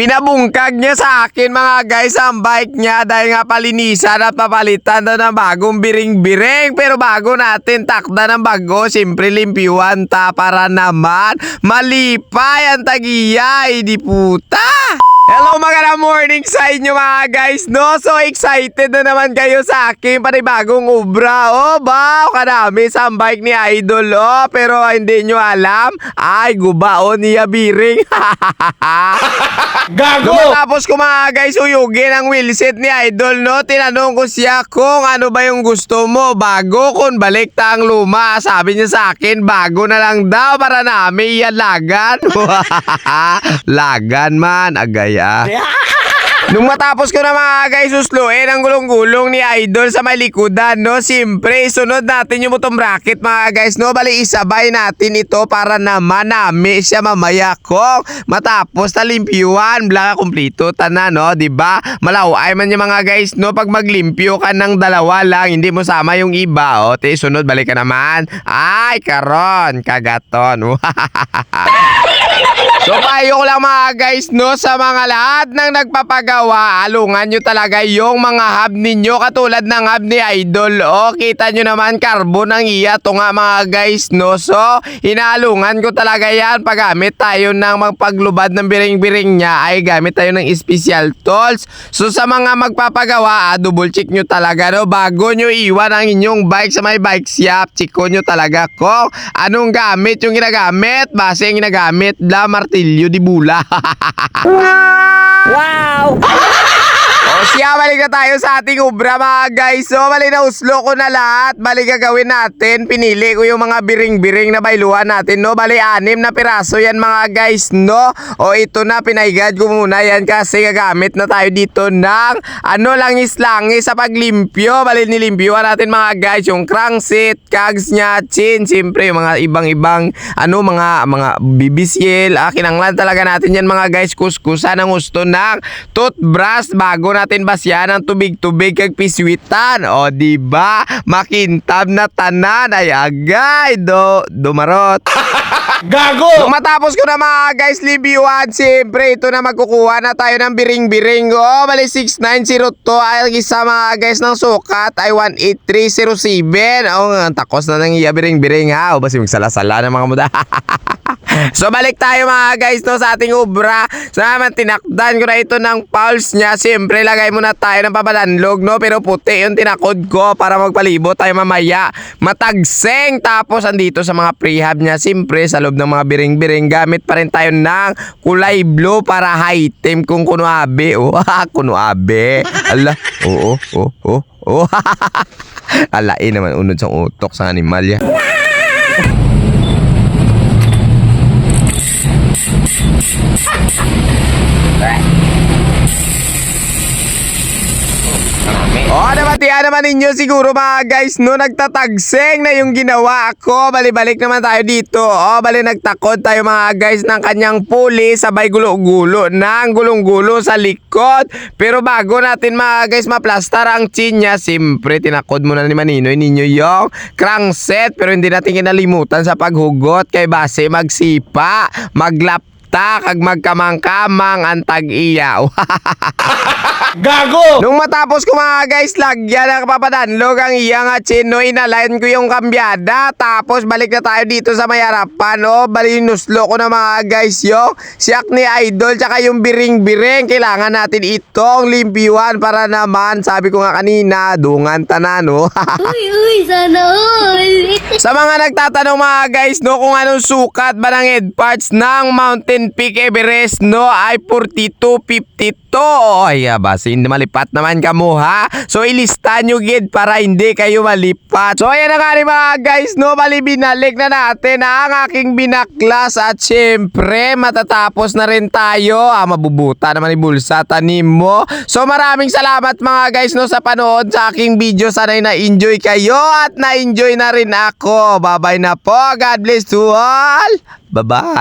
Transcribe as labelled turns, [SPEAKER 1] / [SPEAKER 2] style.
[SPEAKER 1] Pinabungkag niya sa akin mga guys ang bike niya dahil nga palinisan at papalitan daw ng bagong biring-biring. Pero bago natin takda ng bago, siyempre limpiwan ta para naman malipay ang tagiya. Hindi puta! Hello mga morning sa inyo mga guys no? So excited na naman kayo sa akin panibagong ubra. Oh ba? Kadami sa bike ni Idol oh. Pero hindi nyo alam. Ay guba oh niya biring
[SPEAKER 2] Gago!
[SPEAKER 1] Tapos ko mga guys uyugin ang wheelset ni Idol no? Tinanong ko siya kung ano ba yung gusto mo Bago kung balik ta ang luma. Sabi niya sa akin bago na lang daw para namin yan lagan. Lagan man agaya Nung matapos ko na mga guys susluin ang gulong-gulong ni Idol sa may likudan, no? Siyempre, sunod natin yung butong bracket mga guys, no? Bali, isabay natin ito para naman nami siya mamaya kung matapos talimpyuan, blaka kumplito tana, no? 'Di ba? Malaway man yung mga guys, no? Pag maglimpyo ka ng dalawa lang, hindi mo sama yung iba, o? Te, sunod, balik ka naman. Ay, karon, kagaton. So payo ko lang mga guys no sa mga lahat ng nagpapagawa alungan nyo talaga yung mga hub ninyo katulad ng hub ni Idol. O kita nyo naman carbon ang iya. To nga mga guys no. So inaalungan ko talaga yan. Paggamit tayo ng magpaglubad ng biring-biring niya ay gamit tayo ng special tools. So sa mga magpapagawa ah, double check nyo talaga no. Bago nyo iwan ang inyong bike sa may bike shop check ko nyo talaga kung anong gamit yung ginagamit. Base yung ginagamit la martilyo di bula
[SPEAKER 2] Wow!
[SPEAKER 1] Siya, balik na tayo sa ating ubra mga guys. So, balik na uslo ko na lahat. Balik gagawin natin. Pinili ko yung mga biring-biring na bailuhan natin, no? Bali, anim na piraso yan mga guys, no? O ito na, pinaigad ko muna yan kasi gagamit na tayo dito ng ano langis-langis sa paglimpyo. Bali, nilimpyuhan natin mga guys yung crankset, cogs niya, chin, siyempre yung mga ibang-ibang ano, mga mga bibisyel. Ah, kinanglan talaga natin yan mga guys. Kuskusan ang gusto ng toothbrush bago natin basyan ng tubig-tubig kag piswitan. O, di ba? Makintab na tanan ay agay do dumarot.
[SPEAKER 2] Gago!
[SPEAKER 1] Nung matapos ko na mga guys reviewan, siyempre ito na magkukuha na tayo ng biring-biring. O, bali 6902 ay isa mga guys ng sukat ay 18307. O, takos na nang iya biring-biring ha. O, basi magsala-sala ng mga muda. So balik tayo mga guys no sa ating ubra. So tinakdan ko na ito ng pulse niya. Siyempre lagay muna tayo ng pabadanlog no. Pero puti yung tinakod ko para magpalibot tayo mamaya. Matagseng. Tapos andito sa mga prehab niya. Siyempre sa loob ng mga biring-biring gamit pa rin tayo ng kulay blue para high team kung kunuabe. Oh, kunuabe. Ala. Oo, oo, oo. Oh, Alain naman unod sa utok sa animal ya. Nabatian naman ninyo siguro mga guys no nagtatagseng na yung ginawa ko. Bali-balik naman tayo dito. Oh, bali nagtakod tayo mga guys ng kanyang puli sabay gulo-gulo ng gulong-gulo sa likod. Pero bago natin mga guys maplastar ang chin niya, simpre tinakod muna ni Maninoy ninyo yung crankset. Pero hindi natin kinalimutan sa paghugot kay base magsipa, maglap ta kag magkamang-kamang ang tag-iya.
[SPEAKER 2] Gago!
[SPEAKER 1] Nung matapos ko mga guys, lagyan ng papadanlog ang iyang at chino, inalign ko yung kambyada. Tapos balik na tayo dito sa may harapan. O, bali nuslo ko na mga guys yung siyak ni Idol tsaka yung biring-biring. Kailangan natin itong limpiwan para naman, sabi ko nga kanina, dungan tanan, no?
[SPEAKER 3] Uy, uy, sana all.
[SPEAKER 1] Sa mga nagtatanong mga guys no kung anong sukat ba ng head parts ng Mountain Peak Everest no ay 4252. Ay basi hindi malipat naman kamo ha. So ilista nyo gid para hindi kayo malipat. So ayan na nga rin mga guys no bali binalik na natin ang aking binaklas at syempre matatapos na rin tayo. Ah, mabubuta naman ni bulsa tanim mo. So maraming salamat mga guys no sa panood sa aking video. Sana'y na-enjoy kayo at na-enjoy na rin ako. Bye-bye na po. God bless to all. Bye-bye.